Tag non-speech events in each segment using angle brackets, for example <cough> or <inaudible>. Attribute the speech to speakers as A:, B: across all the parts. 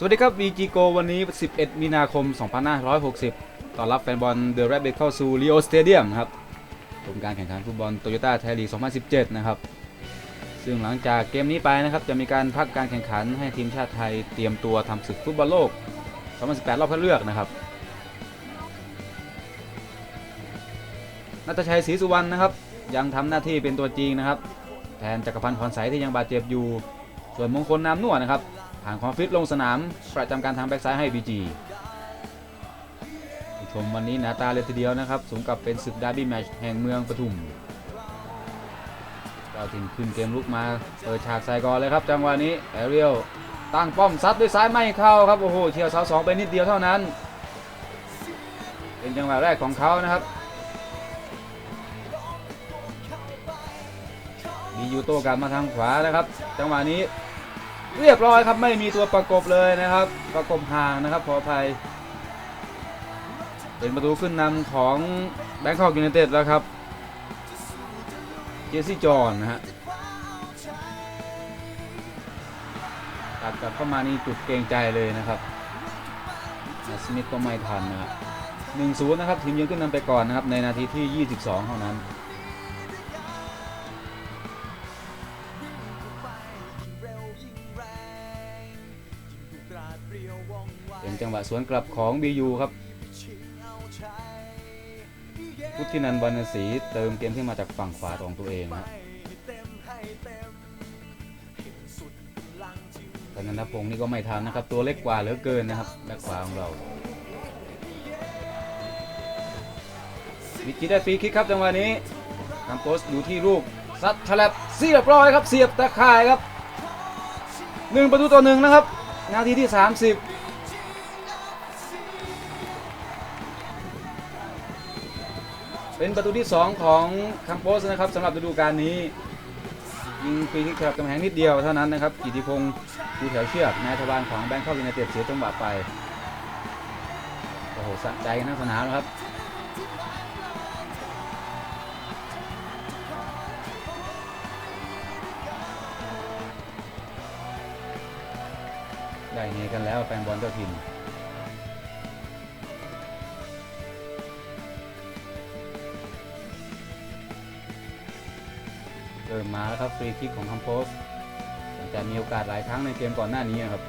A: สวัสดีครับ VG Go วันนี้ 11 มีนาคม 2560 ต้อนรับแฟนบอลเดอะแรดเบเข้าสู่ Rio Stadium ครับชมการแข่งขันฟุตบอลโตโยต้าไทยลีก2017 นะครับ ซึ่งหลังจากเกมนี้ไปนะครับ จะมีการพักการแข่งขันให้ทีมชาติไทยเตรียมตัวทำศึกฟุตบอลโลก 2018 รอบคัดเลือกนะครับนัทชัยศรีสุวรรณนะครับ ยังทำหน้าที่เป็นตัวจริงนะครับ แทนจักรพันธ์พรใสที่ยังบาดเจ็บอยู่ ส่วนมงคลนามนวดนะครับ ผ่านความฟิตลงสนามประจำการทางแบ็กซ้ายให้ BG ผู้ชมวันนี้หนาตาเลยทีเดียวนะครับสมกับเป็นศึกดาร์บี้แมชแห่งเมืองปทุมเจ้าถิ่นขึ้นเกมลุกมาเปิดฉากใส่ก่อนเลยครับ จังหวะนี้แอเรียลตั้งป้อมซัดด้วยซ้ายไม่เข้าครับโอ้โหเฉียวเสาสองไปนิดเดียวเท่านั้น เป็นจังหวะแรกของเขานะครับมียูโต้กลับมาทางขวานะครับ จังหวะนี้ เรียบร้อยครับไม่มีตัวประกบเลยนะครับ ประกบห่างนะครับขออภัย เป็นประตูขึ้นนำของแบงคอกยู n นเต็ดแล้วครับ เจสซี่จอห์นนะฮะตัดกลับเข้ามานี่จุดเกรงใจเลยนะครับสมิธก็ไม่ทันนะครับหนึ่งศูนย์นะครับ ทีมยืนขึ้นนำไปก่อนนะครับ ในนาทีที่ 22 เท่านั้น จังหวะสวนกลับของ BU ครับพุทธินันท์วรรณศรีเติมเกมขึ้นมาจากฝั่งขวาของตัวเองนะธนันทพงศ์นี่ก็ไม่ทันนะครับ ตัวเล็กกว่าเหลือเกินนะครับแบ็คขวาของเราวิกิได้ฟรีคิกครับจังหวะนี้คัมโปสอยู่ที่ลูกซัดฉลับเสียบร้อยครับ เสียบตะข่ายครับหนึ่งประตูต่อหนึ่งนะครับ นาทีที่ 30 เป็นประตูที่ 2 ของคัมโปสนะครับสำหรับฤดูกาลนี้ยิงฟรีคิกแถบกำแพงนิดเดียวเท่านั้นนะครับกิติพงศ์ดูแถวเชือกนายทวารของแบงคอกยูไนเต็ดเสียจังหวะไปโอ้โหสะใจนทั้งสนามแล้วครับได้เฮกันแล้วแฟนบอลเจ้าถิ่น เริ่มมาแล้วครับฟรีคิกของคัมโพสแต่มีโอกาสหลายครั้งในเกมก่อนหน้านี้นะครับ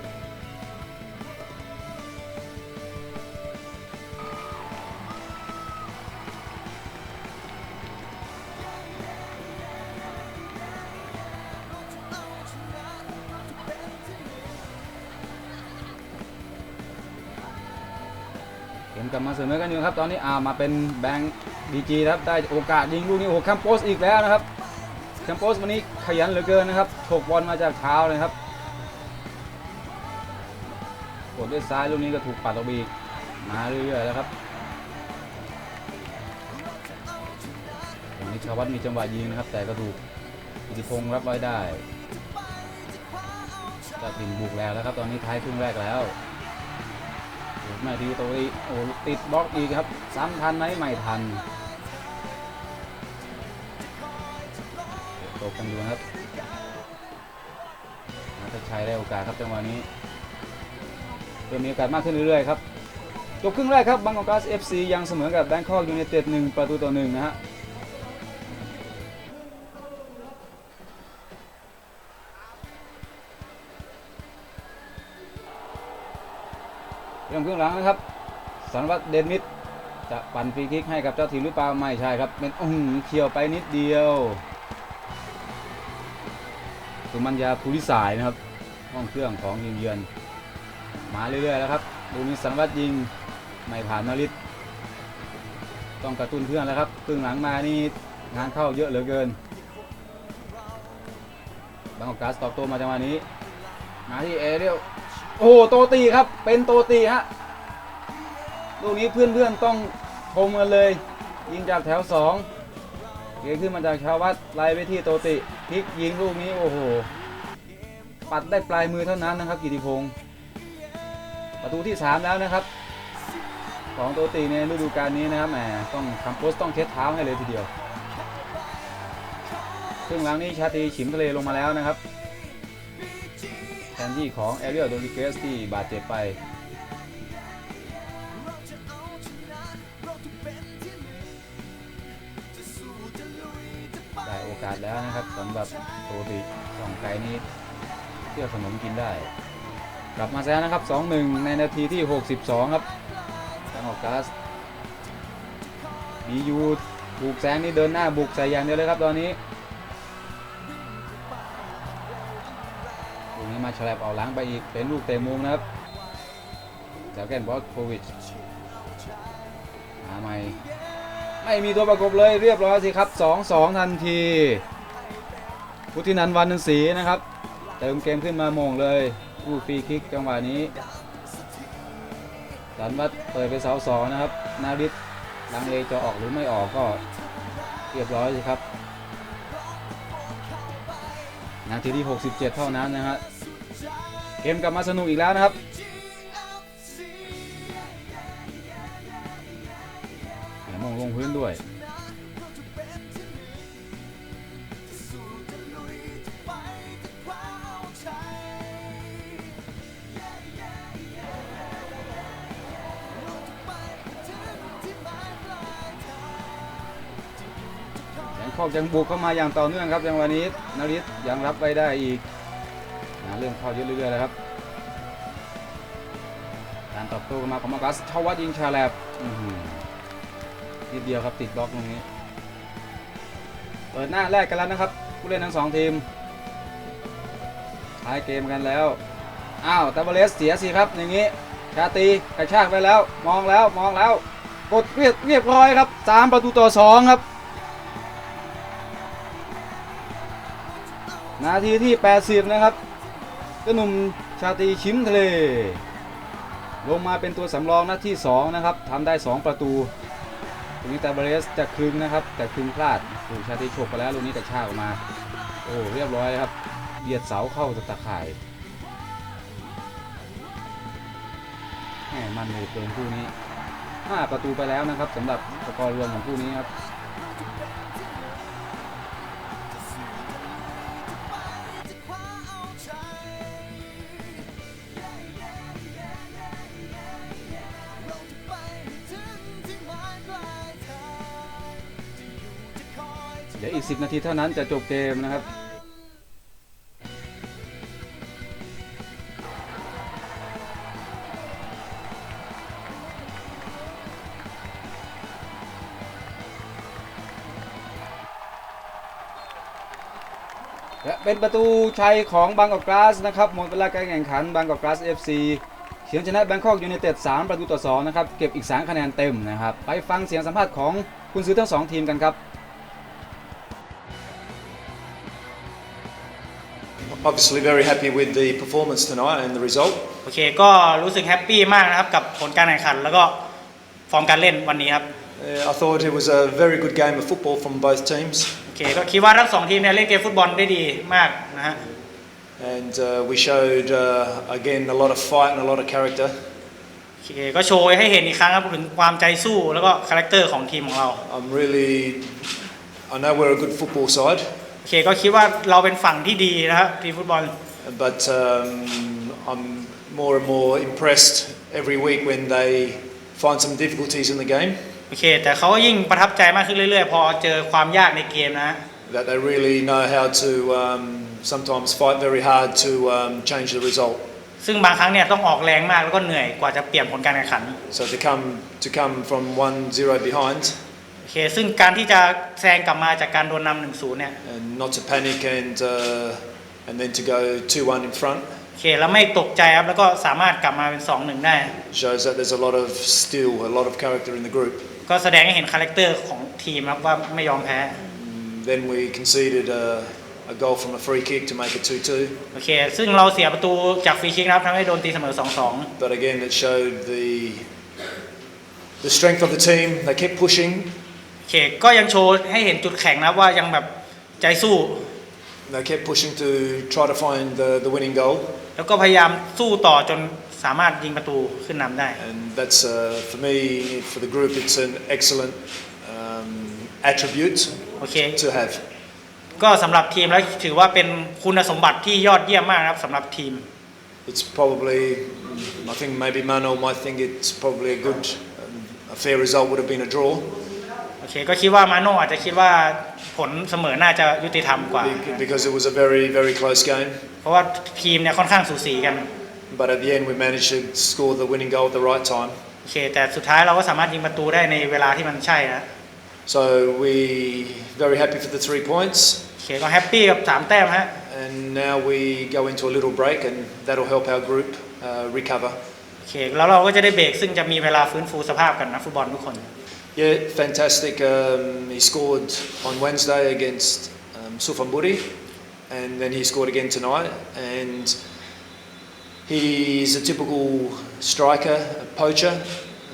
A: เกมกลับมาเสมอกันอยู่ครับ ตอนนี้อามาเป็นแบงค์ดีจีครับ ได้โอกาสยิงลูกนี้โอ้โหคัมโพสอีกแล้วนะครับ มโปสวันนี้ขยันเหลือเกินนะครับถกบอลมาจากเท้าเลยครับกดด้วยซ้ายลูกนี้ก็ถูกปัดออกไปอีกมาเรื่อยๆแล้วครับตรงนี้ชาววัดมีจังหวะยิงนะครับ แต่ก็ถูกอิทธิพงศ์รับไว้ได้จะถิ่นบุกแล้วแล้วครับ ตอนนี้ท้ายครึ่งแรกแล้วถูกไม่ดีตัวนี้โอ้ติดบล็อกอีกครับซ้ำทันไหมไม่ทัน ตกกันอยู่นะครับนัทชัยได้โอกาสครับจังหวะนี้เริ่มมีโอกาสมากขึ้นเรื่อยๆครับจบครึ่งแรกครับบางกอกกาสเอฟซียังเสมอกับแบงคอกยูไนเต็ดหนึ่งประตูต่อหนึ่งนะฮะเริ่มครึ่งหลังนะครับสันวัตเดนมิดจะปั่นฟรีคิกให้กับเจ้าทีมหรือเปล่าไม่ใช่ครับเป็นอื้อหือเขี่ยวไปนิดเดียว สุมัญญาภูริสายนะครับ ห้องเครื่องของทีมเยือน มาเรื่อยๆแล้วครับดูมีสันวัตยิงไม่ผ่านนริตต้องกระตุ้นเพื่อนแล้วครับครึ่งหลังมานี่งานเข้าเยอะเหลือเกินบางกอกกาสตอบโต้มาจังหวะนี้ มาที่เอเรียลโอ้โหโตตีครับ เป็นโตตีฮะลูกนี้เพื่อนๆต้องชมกันเลย ยิงจากแถว สองเกยขึ้นมาจากชาววัดไล่ไปที่โตติพลิกยิงลูกนี้โอ้โห ปัดได้ปลายมือเท่านั้นนะครับ กิติพงศ์ประตูที่ 3 แล้วนะครับ ของโตติในฤดูกาลนี้นะครับแหมต้องทำโพสต้องเช็ดเท้าให้เลยทีเดียวครึ่งหลังนี้ชาตรีฉิมทะเลลงมาแล้วนะครับแทนที่ของเอเรียลโดริเกสที่บาดเจ็บไป อกาสแล้วนะครับสำหรับโตติสองไก่นี้เที่ยวขนมกินได้ กลับมาแล้วนะครับ 2-1 ในนาทีที่ 62 ครับทางออกกัสบียูถูกแซงนี่เดินหน้าบุกใส่อย่างเดียวเลยครับตอนนี้ลูกนี้มาฉลับเอาหลังไปอีกเป็นลูกเตะมุมนะครับจากแกนบอสโควิดมาใหม่ ไม่มีตัวประกบเลยเรียบร้อยสิครับ 2-2 ทันทีพุทธินันท์วันนันศรีนะครับเติมเกมขึ้นมาโมงเลยผู้ฟรีคิกจังหวะนี้สันวัดเปิดไปเสาสองนะครับ นาริศลังเลจะออกหรือไม่ออกก็เรียบร้อยสิครับนาทีที่ 67 เท่านั้นนะฮะเกมกลับมาสนุกอีกแล้วนะครับ พื้นด้วยแสงคอกยังบุกเข้ามาอย่างต่อเนื่องครับจังหวะนี้นาริศยังรับไว้ได้อีกนะเริ่มเข้าเยอะเรื่อยๆแล้วครับการตอบโต้มาของมากัสชวัดยิงชาแลบ นิดเดียวครับติดบล็อกตรงนี้ เปิดหน้าแรกกันแล้วนะครับ ผู้เล่นทั้งสองทีมท้ายเกมกันแล้ว อ้าวตาบเลสเสียสิครับ อย่างนี้ ชาตีกระชากไปแล้ว มองแล้วมองแล้ว กดเรียบเรียบร้อยครับสามประตูต่อสองครับ นาทีที่ 80 นะครับก็หนุ่มชาตีชิมทะเล ลงมาเป็นตัวสำรองนัดที่ 2 นะครับทำได้ 2 ประตู ตรงนี้ตาบาเรสจะคืนนะครับ แต่คืนพลาดถูกชาติโฉกไปแล้วลูกนี้กระชากออกมา โอ้เรียบร้อยเลยครับเบียดเสาเข้าตะข่ายแหมมันเลยเกินคู่นี้ 5 ประตูไปแล้วนะครับสำหรับสกอร์รวมของคู่นี้ครับ 10 นาทีเท่านั้นจะจบเกมนะครับ และเป็นประตูชัยของบางกอกกราสนะครับหมดเวลาการแข่งขันบางกอกกราส FC เฉือนชนะแบงคอกยูไนเต็ด3ประตูต่อ2นะครับเก็บอีก3คะแนนเต็มนะครับไปฟังเสียงสัมภาษณ์ของคุณซื้อทั้ง2ทีมกันครับ
B: Obviously, very happy with the performance tonight and the result.
C: โอเค ก็รู้สึกแฮปปี้มากนะครับ กับผลการแข่งขัน แล้วก็ฟอร์มการเล่นวันนี้ครับ
B: Uh, I thought it was a very good game of football from both teams,
C: โอเค ก็คิดว่าทั้งสองทีมเนี่ยเล่นเกมฟุตบอลได้ดีมากนะฮะ
B: and uh, we showed uh, again a lot of fight and a lot of character.
C: โอเค ก็โชว์ให้เห็นอีกครั้งครับถึงความใจสู้แล้วก็คาแรคเตอร์ของทีมของเรา
B: I'm really, I know we're a good football side,
C: โอ เคก็คิดว่าเราเป็นฝั่งที่ดีนะครับทีมฟุตบอล
B: but um, I'm more and more impressed every week when they find some difficulties in the game.
C: โอเคแต่เขาก็ยิ่งประทับใจมากขึ้นเรื่อยๆ พอเจอความยากในเกมนะฮะ
B: That they really know how to um, sometimes fight very hard to um, change the result.
C: ซึ่งบางครั้งเนี่ยต้องออกแรงมากแล้วก็เหนื่อยกว่าจะเปลี่ยนผลการแข่งขัน
B: So to come to come from 1-0 behind
C: โอ เคซึ่งการที่จะแซงกลับมาจากการโดนนำหนึ่งศูนย์เนี่ย
B: and not to panic and uh, and then to go 2-1 in front
C: โอเคแล้วไม่ตกใจครับ แล้วก็สามารถกลับมาเป็นสองหนึ่งได้
B: shows that there's a lot of still a lot of character in the group.
C: ก็แสดงให้เห็นคาแรคเตอร์ของทีมครับว่าไม่ยอมแพ้
B: Mm, Then we conceded a, a goal from a free kick to make it 2-2.
C: โอเค ซึ่งเราเสียประตูจากฟรีคิกนะครับทำให้โดนตีเสมอ2-2
B: But again, it showed the the strength of the team. They kept pushing.
C: โอเคก็ยังโชว์ให้เห็นจุดแข็งนะครับว่ายังแบบใจสู้
B: They kept pushing to try to find the, the winning goal,
C: แล้วก็พยายามสู้ต่อจนสามารถยิงประตูขึ้นนำได้
B: and that's uh, for me, for the group, it's an excellent um, attribute
C: โอเค
B: to have.
C: ก็สำหรับทีมแล้วถือว่าเป็นคุณสมบัติที่ยอดเยี่ยมมากนะครับสำหรับทีม
B: it's probably, I think maybe Mano might think it's probably a good, um, a fair result would have been a draw
C: โอ เคก็คิดว่ามาโน่อาจจะคิดว่าผลเสมอน่าจะยุติธรรมกว่า
B: be- because it was a very, very close game.
C: เพราะว่าทีมเนี่ยค่อนข้างสูสีกัน
B: But at the end, we managed to score the winning goal at the right time.
C: โอเคแต่สุดท้ายเราก็สามารถยิงประตูได้ในเวลาที่มันใช่นะ
B: So we very happy for the three points.
C: โอเคก็แฮปปี้กับสามแต้มฮะ
B: And now we go into a little break, and that'll help our group uh, recover.
C: โอเคแล้วเราก็จะได้เบรกซึ่งจะมีเวลาฟื้นฟูสภาพกันนะฟุตบอลทุกคน
B: Yeah, fantastic. Um, he scored on Wednesday against um, Sufamburi, and then he scored again tonight. And he's a typical striker, a poacher.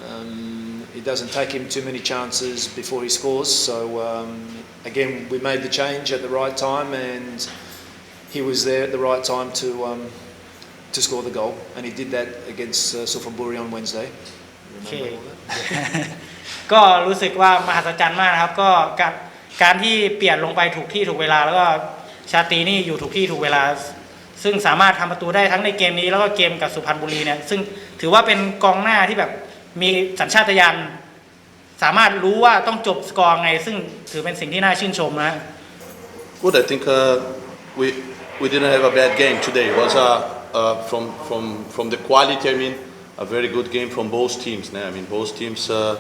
B: Um, it doesn't take him too many chances before he scores. So um, again, we made the change at the right time, and he was there at the right time to um, to score the goal, and he did that against uh, Sufamburi on Wednesday. Remember
C: Okay.
B: all that? <laughs>
C: ก็รู้สึกว่ามหัศจรรย์มากนะครับ ก็การการที่เปลี่ยนลงไปถูกที่ถูกเวลา แล้วก็ชาตีนี่อยู่ถูกที่ถูกเวลา ซึ่งสามารถทำประตูได้ทั้งในเกมนี้ แล้วก็เกมกับสุพรรณบุรีเนี่ยซึ่งถือว่าเป็นกองหน้าที่แบบมีสัญชาตญาณสามารถรู้ว่าต้องจบสกอร์ไง ซึ่งถือเป็นสิ่งที่น่าชื่นชมนะ
D: Good. I think uh, we we didn't have a bad game today. It was a uh, from from from the quality. I mean, a very good game from both teams. né? I mean, both teams uh,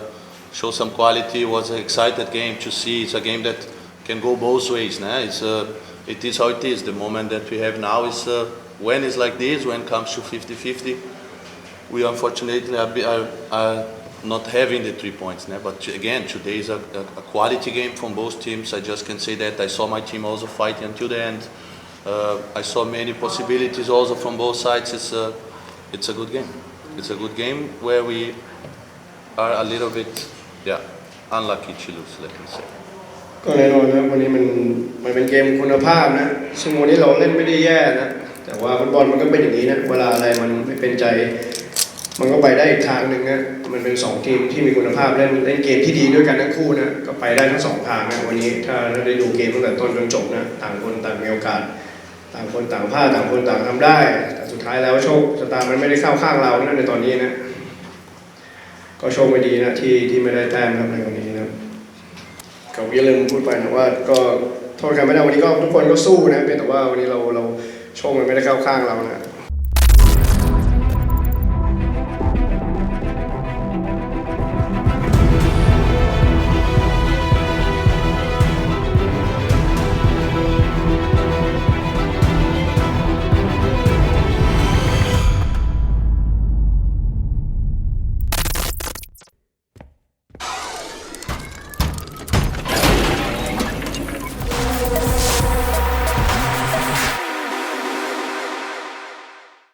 D: show some quality. It was an excited game to see. It's a game that can go both ways. né? It's uh, it is how it is. The moment that we have now is uh, when it's like this. When it comes to 50-50, we unfortunately are, are, not having the three points. né? But again, today is a, a, quality game from both teams. I just can say that I saw my team also fighting until the end. Uh, I saw many possibilities also from both sides. It's a, it's a good game. It's a good game where we are a little bit, yeah, unlucky to lose, let me say.
E: ก็แน่นอนนะวันนี้มันมันเป็นเกมคุณภาพนะซึ่งวันนี้เราเล่นไม่ได้แย่นะแต่ว่าฟุตบอลมันก็เป็นอย่างนี้นะเวลาอะไรมันไม่เป็นใจ มันก็ไปได้อีกทางหนึ่งนะมันเป็นสองทีมที่มีคุณภาพเล่นเล่นเกมที่ดีด้วยกันทั้งคู่นะก็ไปได้ทั้งสองทางนะวันนี้ถ้าได้ดูเกมตั้งแต่ต้นจนจบนะต่างคนต่างมีโอกาสต่างคนต่างพลาดต่างคนต่างทำได้ แต่สุดท้ายแล้วโชคชะตามันไม่ได้เข้าข้างเรานะในตอนนี้นะ ก็โชคไม่ดีนะที่ที่ไม่ได้แต้มครับในวันนี้นะครับก็อย่าลืมพูดไปนะว่าก็โทษกันไม่ได้วันนี้ก็ทุกคนก็สู้นะเพียงแต่ว่าวันนี้เราเราโชคมันไม่ได้เข้าข้างเรานะ